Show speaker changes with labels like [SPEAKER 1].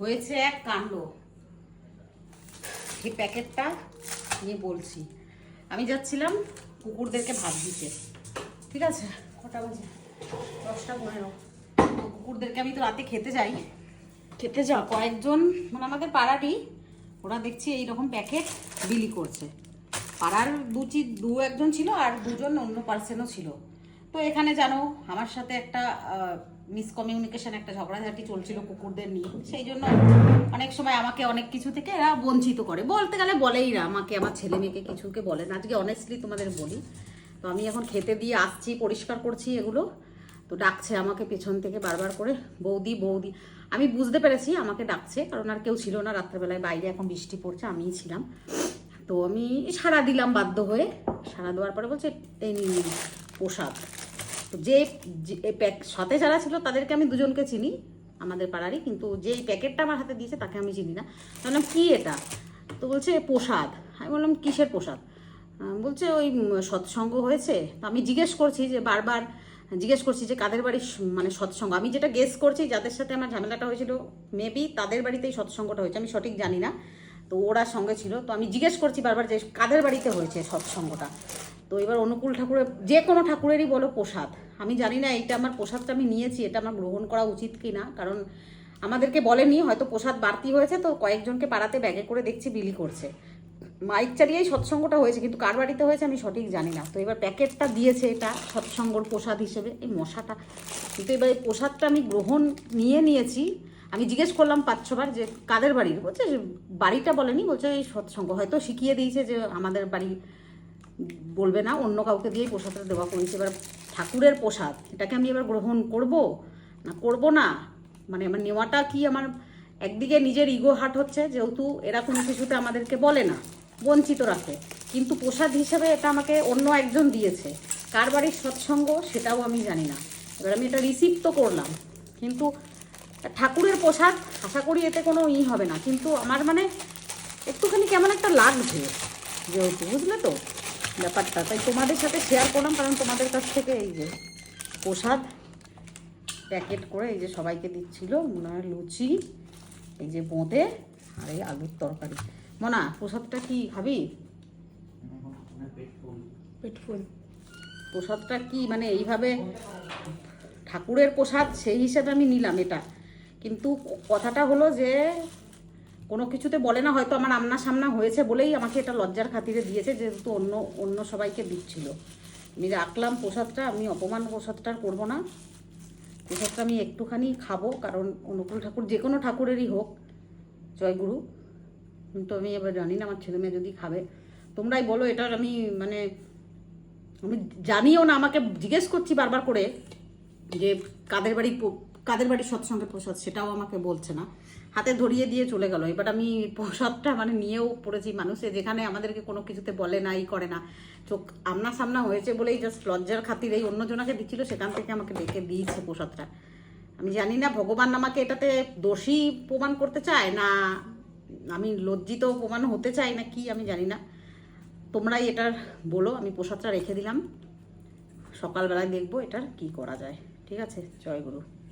[SPEAKER 1] হয়েছে এক কাণ্ড। এই প্যাকেটটা নিয়ে বলছি। আমি যাচ্ছিলাম কুকুরদেরকে ভাত দিতে। ঠিক আছে? কটা বাজে? দশটা পনেরো। কুকুরদেরকে আমি তো রাতে খেতে যাই। খেতে যাও। কয়েকজন মানে আমাদের পাড়ারই ওরা দেখছি এইরকম প্যাকেট বিলি করছে। পাড়ার দুচি দু একজন ছিল আর দুজন অন্য পার্সেনও ছিল। তো এখানে জানো আমার সাথে একটা মিসকমিউনিকেশন একটা ঝগড়াঝাটি চলছিল কুকুরদের নিয়ে। সেই জন্য অনেক সময় আমাকে অনেক কিছু থেকে এরা বঞ্চিত করে। বলতে গেলে বলেই না, আমাকে, আমার ছেলে মেয়েকে কিছুকে বলে না। আজকে অনেস্টলি তোমাদের বলি। তো আমি এখন খেতে দিয়ে আসছি, পরিষ্কার করছি এগুলো। তো ডাকছে আমাকে পেছন থেকে বারবার করে, বৌদি বৌদি। আমি বুঝতে পেরেছি আমাকে ডাকছে, কারণ আর কেউ ছিল না রাত্রেবেলায়। বাইরে এখন বৃষ্টি পড়ছে, আমিই ছিলাম। তো আমি সাড়া দিলাম বাধ্য হয়ে। সাড়া দেওয়ার পরে বলছে, এই নিন, প্রসাদ। যে প্যাক সাথে যারা ছিল তাদেরকে আমি দুজনকে চিনি, আমাদের পাড়ারই, কিন্তু যে প্যাকেটটা আমার হাতে দিয়েছে তাকে আমি চিনি না। বললাম, কি এটা? তো বলছে, প্রসাদ। আমি বললাম, কিসের প্রসাদ? বলছে, ওই সৎসঙ্গ হয়েছে। তো আমি জিজ্ঞেস করছি যে বারবার, জিজ্ঞেস করছি যে কাদের বাড়ির মানে সৎসঙ্গ? আমি যেটা গেস করছি, যাদের সাথে আমার ঝামেলাটা হয়েছিল মেবি তাদের বাড়িতেই সৎসঙ্গটা হয়েছে, আমি সঠিক জানি না। তো ওরা সঙ্গে ছিল। তো আমি জিজ্ঞেস করছি বারবার যে কাদের বাড়িতে হয়েছে সৎসঙ্গটা? তো এবার অনুকূল ঠাকুরের, যে কোনো ঠাকুরেরই বলো প্রসাদ। আমি জানি না এইটা আমার প্রসাদটা আমি নিয়েছি, এটা আমার গ্রহণ করা উচিত কি না কারণ আমাদেরকে বলেনি, হয়তো প্রসাদ বাড়তি হয়েছে, তো কয়েকজনকে পাড়াতে ব্যাগে করে দেখছি বিলি করছে। মাইক চালিয়েই সৎসঙ্গটা হয়েছে, কিন্তু কার বাড়িতে হয়েছে আমি সঠিক জানি না। তো এবার প্যাকেটটা দিয়েছে এটা সৎসঙ্গর প্রসাদ হিসেবে, এই মশাটা। কিন্তু এবার এই প্রসাদটা আমি গ্রহণ নিয়ে নিয়েছি। আমি জিজ্ঞেস করলাম পাঁচ ছবার যে কাদের বাড়ির? বলছে বাড়িটা বলেনি, বলছে এই সৎসঙ্গ। হয়তো শিখিয়ে দিয়েছে যে আমাদের বাড়ি বলবে না, অন্য কাউকে দিয়েই প্রসাদটা দেওয়া করেছে। এবার ঠাকুরের প্রসাদ, এটাকে আমি এবার গ্রহণ করব? না করব না? মানে আমার নেওয়াটা কি আমার একদিকে নিজের ইগো হাট হচ্ছে, যেহেতু এরা কোনো কিছুতে আমাদেরকে বলে না, বঞ্চিত রাখে। কিন্তু প্রসাদ হিসেবে এটা আমাকে অন্য একজন দিয়েছে। কার বাড়ির সৎসঙ্গ সেটাও আমি জানি না। এবার আমি এটা রিসিভ তো করলাম, কিন্তু ঠাকুরের প্রসাদ আশা করি এতে কোনো ই হবে না। কিন্তু আমার মানে একটুখানি কেমন একটা লাগছে, যেহেতু, বুঝলে তো? ব্যাপারটা। তাই তোমাদের সাথে শেয়ার করলাম কারণ তোমাদের কাছ থেকে এই যে প্রসাদ প্যাকেট করে এই যে সবাইকে দিচ্ছিল মনে হয় লুচি এই যে বোঁদে আর এই আলুর তরকারি। মনা প্রসাদটা কি খাবি? প্রসাদটা কি মানে এইভাবে ঠাকুরের প্রসাদ সেই হিসাবে আমি নিলাম এটা। কিন্তু কথাটা হলো যে কোনো কিছুতে বলে না, হয়তো আমার আমনা সামনা হয়েছে বলেই আমাকে এটা লজ্জার খাতিরে দিয়েছে, যেহেতু অন্য অন্য সবাইকে দিচ্ছিল। আমি রাখলাম প্রসাদটা, আমি অপমান প্রসাদটা করব না। প্রসাদটা আমি একটুখানি খাব, কারণ অনুকূল ঠাকুর যে কোনো ঠাকুরেরই হোক। জয়গুরু কিন্তু আমি এবার জানি না, আমার ছেলে মেয়ে যদি খাবে। তোমরাই বলো, এটার আমি মানে আমি জানিও না, আমাকে জিজ্ঞেস করছি বারবার করে যে কাদের বাড়ি কাদের বাড়ির সৎসঙ্গে প্রসাদ সেটাও আমাকে বলছে না। হাতে ধরিয়ে দিয়ে চলে গেল। এবার আমি প্রসাদটা মানে নিয়েও পড়েছি মানুষে, যেখানে আমাদেরকে কোনো কিছুতে বলে না, ই করে না। চোখ আমনা সামনা হয়েছে বলেই জাস্ট লজ্জার খাতির এই অন্যজনাকে দিচ্ছিল, সেখান থেকে আমাকে ডেকে দিয়েছে প্রসাদটা। আমি জানি না ভগবান আমাকে এটাতে দোষী প্রমাণ করতে চায় না, আমি লজ্জিত প্রমাণ হতে চাই না কি, আমি জানি না। তোমরাই এটার বলো, আমি প্রসাদটা রেখে দিলাম। সকালবেলায় দেখব এটার কি করা যায়। ঠিক আছে? জয় গুরু।